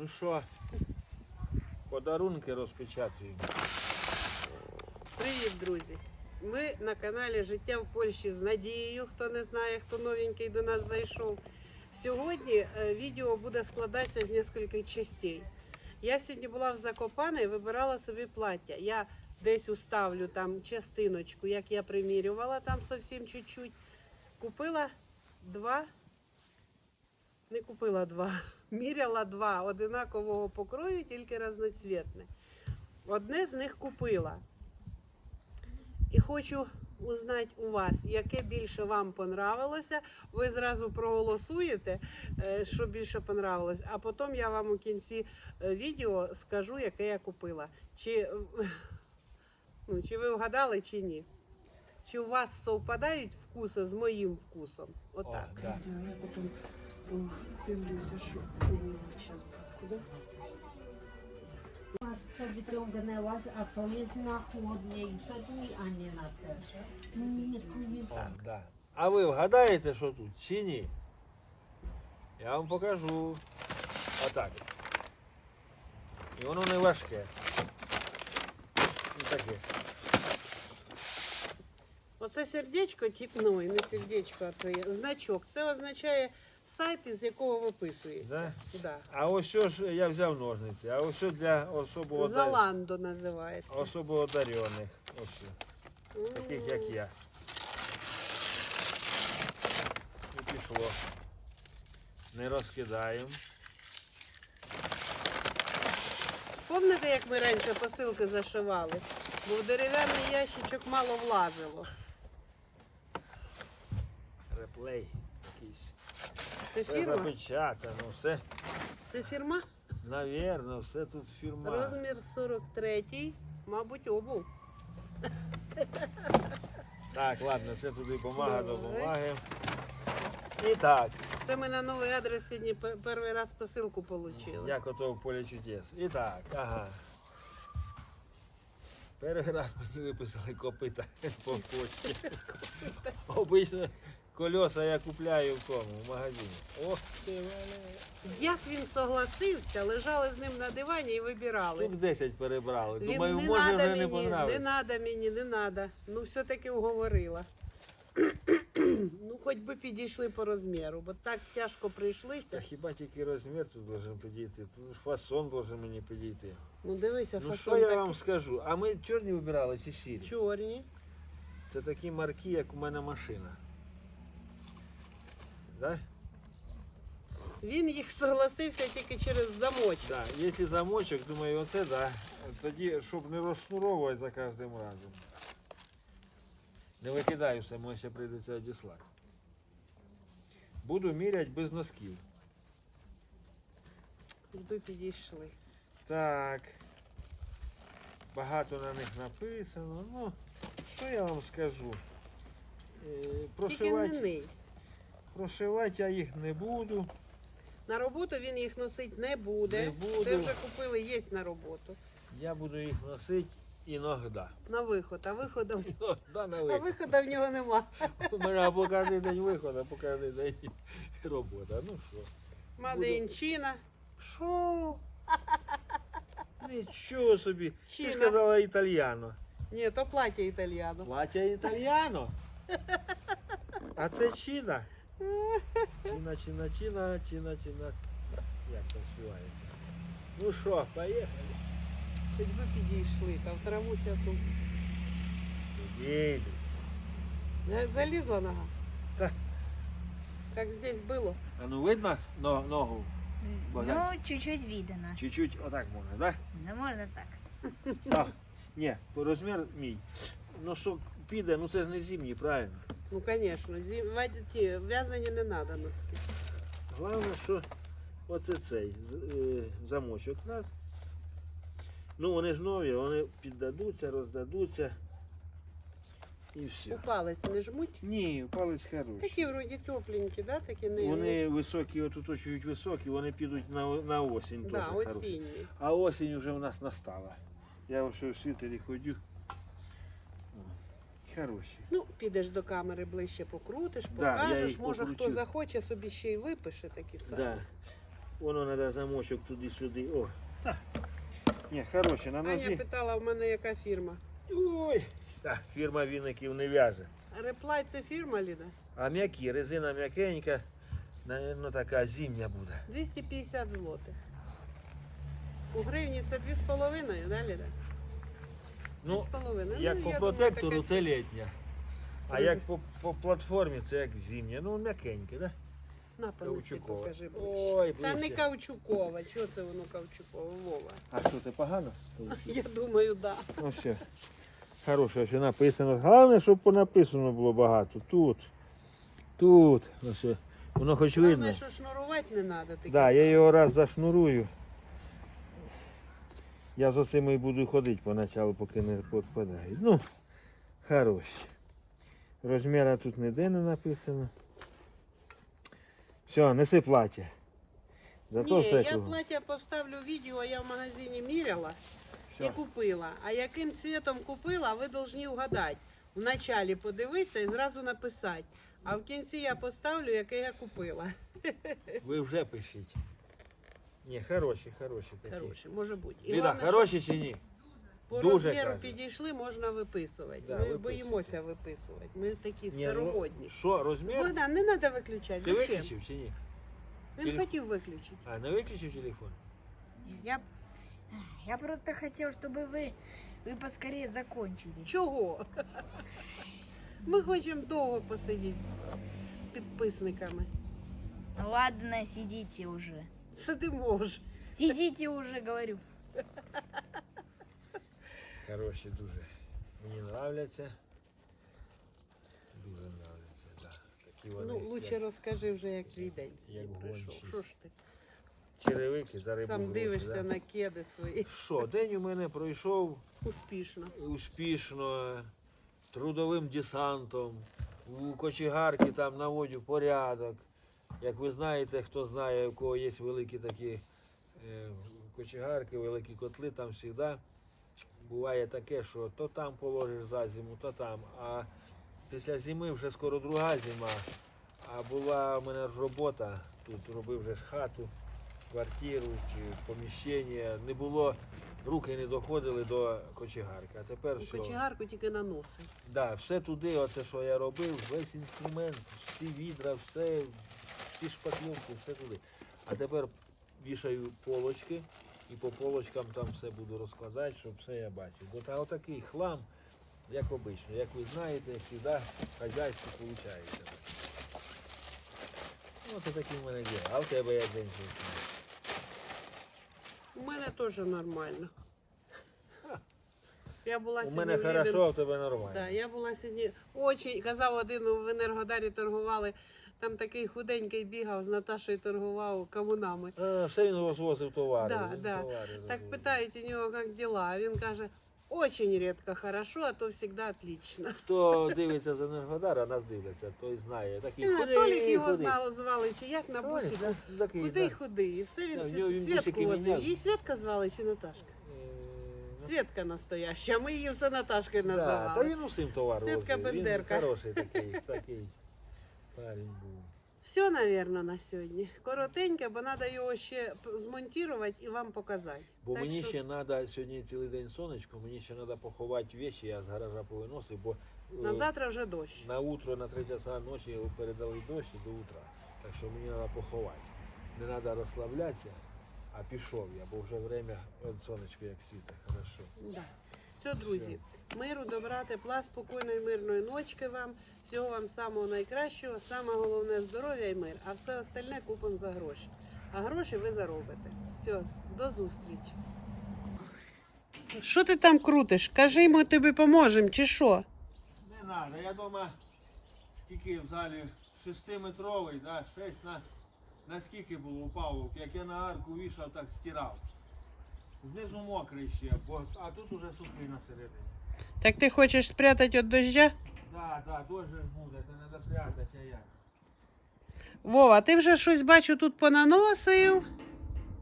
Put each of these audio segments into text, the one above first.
Ну що, подарунки розпечатуємо. Привіт, друзі! Ми на каналі Життя в Польщі з Надією. Хто не знає, хто новенький до нас зайшов. Сьогодні е, відео буде складатися з кількох частей. Я сьогодні була в Закопане і вибирала собі плаття. Я десь уставлю там частиночку, як я примірювала там зовсім чуть-чуть. Купила два. Не купила два. Міряла два одинакового покрою, тільки разноцвітне. Одне з них купила. І хочу узнати у вас, яке більше вам понравилося. Ви зразу проголосуєте, е, що більше понравилось, а потім я вам у кінці е, відео скажу, яке я купила. Чи, ну, чи ви вгадали, чи ні. Чи у вас совпадають вкуси з моїм вкусом? Отак. О, да. Дивлюся, що зараз куди. Masz co wyciągnęłaś, a to jest na chłodniejsze dni, a nie na te. Nie, tu jest О, да. А ви вгадаєте, що тут, чи ні? Я вам покажу. Отак. І воно не важке. Ну таке. Оце сердечко, тип, ну, і не сердечко, а то є значок. Це означає сайт, із якого виписується. Да? Да. А ось що ж я взяв ножниці, а ось що для особо, Заландо називається. особо одарених. Ось що. Таких як я. І пішло. Не розкидаємо. Пам'ятаєте, як ми раніше посилки зашивали? Бо в дерев'яний ящичок мало влазило. Реплей якийсь. Це Все фірма? запечатано, все. Це фірма? Навірно, все тут фірма. Розмір 43, мабуть, обув. Так, ладно, це туди бумага до Давай. бумаги. І так, Це ми на новий адрес сьогодні пе- перший раз посилку отримали. як ото в полі чудес. І так, ага. Перший раз мені виписали копита по почті. Обично кольоса я купляю в кому, в магазині. Ох ти мене. Як він согласився, лежали з ним на дивані і вибирали. Штук 10 перебрали. Він Думаю, не може надо вже мені, не не треба мені, не треба. Ну, все-таки уговорила. Ну, хоч би підійшли по розміру, бо так тяжко Та прийшлися. хіба тільки розмір тут должен підійти, тут фасон должен мені підійти. Ну, дивися, Ну що фасон я вам скажу? А ми чорні вибирали чи сірі? Чорні. Це такі марки, як у мене машина. Да? Він їх согласився тільки через замочок. Да. Якщо замочок, думаю, оце да. Тоді, щоб не розшнуровувати за кожним разом. Не викидаю само, ще прийдеться одіслати. Буду міряти без носків. Би підійшли. Так. Багато на них написано. Ну, що я вам скажу? Е, Прошивати, прошивати я їх не буду. На роботу він їх носить не буде. Не буду. Це вже купили, є на роботу. Я буду їх носити іногда. На виход, а виходу, Іногда на а виход. виходу в нього нема. У мене або кожен день виход, або кожен день робота. Ну що? Мадейнчина. Що? Нічого собі. Ти Чина. ж казала італьяно. Ні, то плаття італіано. Плаття італьяно. А це чина. Чина, чина, чина, чина, чина. Як там співається? Ну що, поїхали. Хоч би підійшли, там траву часу. Їдуть. Е, Залізла нога. Так. Как здесь было. А ну видно но- ногу? Богдан? Ну, чуть-чуть видно. Чуть-чуть отак можна, так? Ну, можно так. Так. Ні, розмір мій. Ну що піде, ну це ж не зимній, правильно. Ну, конечно, зим... ва- ті, в'язані не надо носки. Головне, що оце цей з- е, замочок раз. Ну вони ж нові, вони піддадуться, роздадуться. І все. У палець не жмуть. Ні, палець хороший. Такі вроді тепленькі, да? Такі не... Вони високі, отут очують високі, вони підуть на, на осінь Да, хороші. осінні. А осінь вже у нас настала. Я вже в світері ходю. Хороші. Ну, підеш до камери ближче покрутиш, Да, я покажеш. їх Може, хто захоче, собі ще й випише такі самі. Да. Воно треба замочок туди-сюди. О. Та. Ні, хороше, на Аня нозі. питала, в мене яка фірма. Ой. Так, фірма віників не в'яже. Реплай це фірма, Ліда? А м'які, резина м'якенька, наверно, така зимня буде. 250 злотих. У гривні це 2,5, да, Ліда? Ну, 2,5. як ну, по я протектору думаю, це літня. А як по, по платформі це як зимня. Ну, м'якеньке, да? На, понеси, Каучукова. покажи ближче. Ой, Та не ближче. каучукова. Чого це воно каучукове, Вова? А що, це погано? Я думаю, да. Ну все. Хороше, що написано. Головне, щоб понаписано було багато. Тут. Тут. Ось. Воно хоч видно. Головне, що шнурувати не треба. Так, да, я його раз зашнурую. Я з оцим і буду ходити поначалу, поки не підпадають. Ну, хороші. Розміра тут ніде не написано. Все, неси плаття. Зато Ні, все я кругом. плаття поставлю відео, я в магазині міряла і купила. А яким цвітом купила, ви повинні вгадати. Вначалі подивитися і зразу написати. А в кінці я поставлю, яке я купила. Ви вже пишіть. Ні, хороші, хороші такі. Хороше, може бути. І Біда, головне, хороші чи ні? По Дуже розміру каже. підійшли, можна виписувати. Да, Ми виписуйте. боїмося виписувати. Ми такі Ні, ну, старомодні. Що, розмір? Богдан, не треба виключати. Ти Зачем? виключив чи ні? Він Телефон. хотів виключити. А, не виключив телефон? Я, я просто хотел, чтобы вы, вы поскорее закончили. Чого? Ми хочемо довго посидіти з підписниками. Ну ладно, сидите уже. Сидимо вже. Сидите уже, говорю. Хороші дуже. Мені нравляться. Дуже нравляться, да. Такі вони. Ну, лучше розкажи вже, як твій день як гончі. Що ж ти? черевики та рибу. Сам дивишся да. на кеди свої. Що, день у мене пройшов Успішно. успішно, трудовим десантом. У кочегарки там наводю порядок. Як ви знаєте, хто знає, у кого є великі такі е, кочегарки, великі котли, там завжди буває таке, що то там положиш за зиму, то там. А після зими вже скоро друга зима. А була у мене ж робота, тут робив вже ж хату, квартиру чи поміщення. Не було, руки не доходили до кочегарки. А тепер У все. кочегарку тільки наноси. Да, все туди, оце що я робив, весь інструмент, всі відра, все, всі шпаклівки, все туди. А тепер вішаю полочки і по полочкам там все буду розкладати, щоб все я бачив. Бо та отакий хлам, як обично, як ви знаєте, завжди хазяйство виходить. Ось такі в мене діло. А в тебе як день сьогодні? У мене теж нормально. Я була У сьогодні мене в хорошо, а в тебе нормально. Да, я була сьогодні очень, казав один в Енергодарі торгували. Там такий худенький бігав з Наташею торгував комунами. А, все він розвозив товари. Да, він да. товари Так питають у нього, як діла. Він каже, очень рідко хорошо, а то завжди отлично. Хто дивиться за Енергодар, а нас дивляться, той знає. Такий худий, Толік його худий. знали, звали, чи як на бусі. Худий, худий. І все він Да, він бусики возив. Її Свєтка звали чи Наташка? Е, ну, настояща, ми її все Наташкою да, Та називали. він усім товар Свідка возив. Він Бендерка. хороший такий, такий парень був. Все, напевно, на сьогодні. Коротеньке, бо треба його ще змонтувати і вам показати. Бо Так мені що ще треба сьогодні цілий день сонечко, мені ще треба поховати вещи, я з гаража повиносив, бо е, на завтра вже дощ. на утро, на 3 часа ночі передали дощ до утра. Так що мені треба поховати. Не треба розслаблятися, а пішов я, бо вже время, сонечко як світе, хорошо. Да. Все, друзі, миру, добра, тепла, спокійної, мирної ночки вам. Всього вам самого найкращого, саме головне здоров'я і мир, а все остальне купимо за гроші. А гроші ви заробите. Все, до зустрічі. Що ти там крутиш? Кажи, ми тобі поможемо, чи що? Не треба, я дома скільки в залі шестиметровий, да, шесть на, на скільки було у Павловки, як я на арку вішав, так стирав. Знизу мокрий ще, бо, а тут уже сухий на середині. Так ти хочеш спрятати від дождя? Да, да, дощ же ж буде, це треба прятати, а як? Вова, ти вже щось бачу тут понаносив.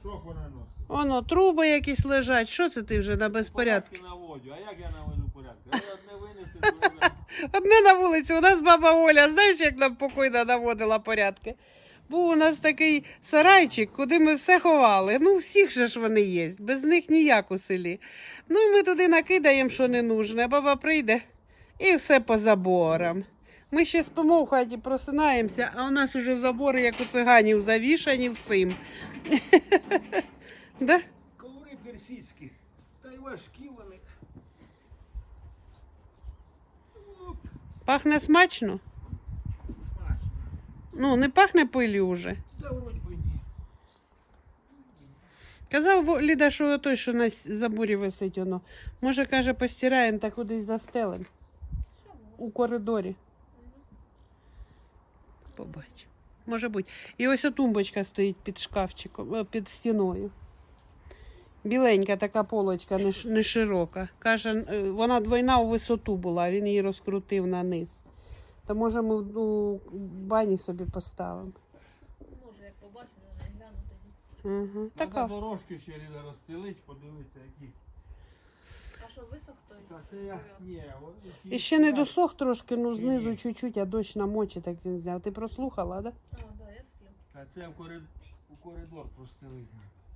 Що понаносив? Оно, труби якісь лежать. Що це ти вже на безпорядку? Порядки наводю, а як я наведу порядки? Я одне винесу, друге. Одне на вулиці, у нас баба Оля, знаєш, як нам покойна наводила порядки. Був у нас такий сарайчик, куди ми все ховали. Ну, всіх же ж вони є, без них ніяк у селі. Ну і ми туди накидаємо, що не нужне. Баба прийде і все по заборам. Ми ще спимо в хаті, просинаємося, а у нас уже забори, як у циганів, завішані всім. Да? Коври персидські. Та й важкі вони. Пахне смачно. Ну, не пахне пилю вже. Та вроді би ні. Казав Ліда, що той, що на заборі висить воно. Може, каже, постираємо та кудись застелим. У коридорі. Побач. Може бути. І ось тумбочка стоїть під шкафчиком, е, під стіною. Біленька така полочка, не, широка. Каже, е, вона двойна у висоту була, він її розкрутив на низ. То може ми в- у бані собі поставимо. Може, як побачу, не гляну тоді. Угу. Така дорожки ще розстелить, подивитися, які. А що, висох той? Та це я. Ні, ті І ще не досох трошки, ну знизу чуть-чуть, а дощ намочить, так він зняв. Ти прослухала, да? А, да, я сплю. Та це в коридор, у коридор простелить.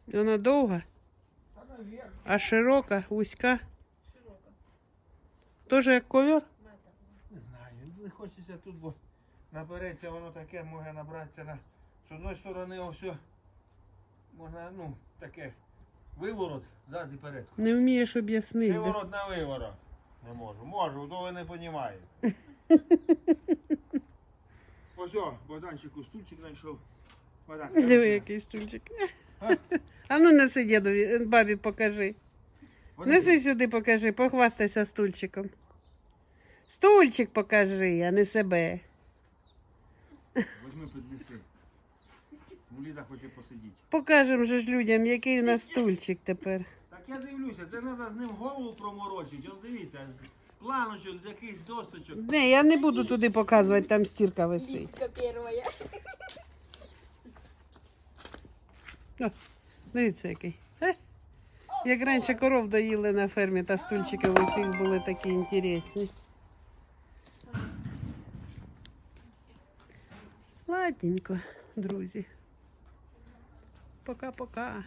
Вона довга, Та наверх. а широка, вузька. Широка. Теж як ковер. Не хочеться тут, бо набереться воно таке, може набратися на. З одної сторони ось можна, ну, таке виворот, зад і перед. Не вмієш об'яснити. Виворот на виворот. Не можу. Можу, то ви не розумієте. Ось о, Богданчику стульчик знайшов. Богдан, Диви, який стульчик. А? А ну неси дідові, бабі покажи. Неси сюди покажи, похвастайся стульчиком. Стульчик покажи, а не себе. Возьми піднеси. Ну, Ліда хоче посидіти. Покажемо же ж людям, який у нас стульчик тепер. Так я дивлюся, це треба з ним голову проморочити. Ось дивіться, з планочок, з якихось досточок. Не, я не буду туди показувати, там стірка висить. Лидка первая. О, дивіться який. Е? Як раніше коров доїли на фермі, та стульчики у всіх були такі інтересні. Ладненько, друзі. Пока-пока.